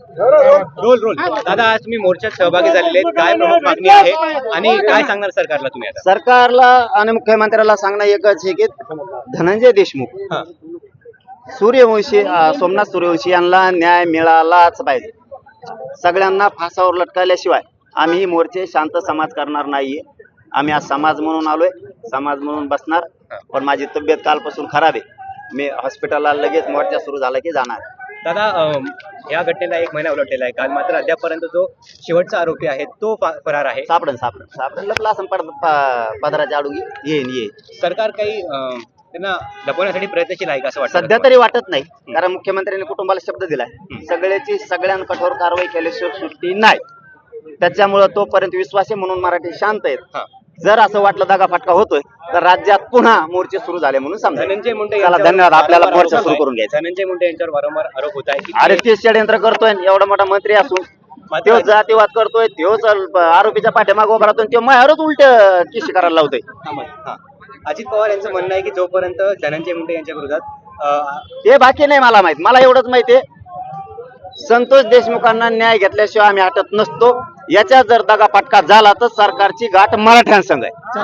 Role role. दादा आज तुम्ही मोर्चात सहभागी झालेले आहेत. काय प्रमुख मागणी आहे आणि काय सांगणार सरकारला तुम्ही आता? सरकारला आणि मुख्यमंत्र्याला सांगणं एकच आहे की धनंजय देशमुख हा. सूर्यवंशी अं, सोमनाथ सूर्यवंशी यांना न्याय मिळालाच पाहिजे. सगळ्यांना फासावर लटकायल्याशिवाय आम्ही ही मोर्चे शांत समाज करणार नाहीये. आम्ही आज समाज म्हणून आलोय समाज म्हणून बसणार. पण माझी तब्येत कालपासून खराब आहे. मी हॉस्पिटलला लगेच मोर्चा सुरू झाला की जाणार. दादा अं, या घटनेला एक महिना उलटलेला आहे. काल मात्र अद्यापर्यंत जो शेवटचा आरोपी आहे तो फा- फरार आहे. सापडन सापडन सापडन. लपला असं पड प- पदराच्या आडून येईन येईन. सरकार काही अं, त्यांना लपवण्यासाठी प्रयत्नशील आहे का असं वाटतं? सध्या तरी वाटत नाही. कारण मुख्यमंत्र्यांनी कुटुंबाला शब्द दिलाय. सगळ्याची सगळ्यां कठोर कारवाई केल्याशिवाय सुट्टी नाही. त्याच्यामुळं तोपर्यंत विश्वास आहे म्हणून मराठी शांत आहेत. हा. जर असं वाटलं दगा फटका होतोय तर राज्यात पुन्हा मोर्चे सुरू झाले म्हणून समजा. धनंजय मुंडे चला धन्यवाद. आपल्याला मोर्चा सुरू करून. घ्यायचा. धनंजय मुंडे यांच्यावर वारंवार आरोप होत आहे. की अरे ते षडयंत्र करतोय एवढा मोठा मंत्री असून. तो जातीवाद करतोय त्योच आरोपीच्या पाठीमागे उभा राहतोय तो माझ्यावरच उलट किशी करायला लावतोय. अजित पवार यांचं म्हणणं आहे की जोपर्यंत धनंजय मुंडे यांच्या विरोधात ते बाकी नाही मला माहीत. मला एवढंच माहितीये संतोष देशमुखांना न्याय घेतल्याशिवाय आम्ही हटत नसतो. याच्या जर दगा फटका झाला तर सरकारची गाठ मराठ्यांसंग आहे.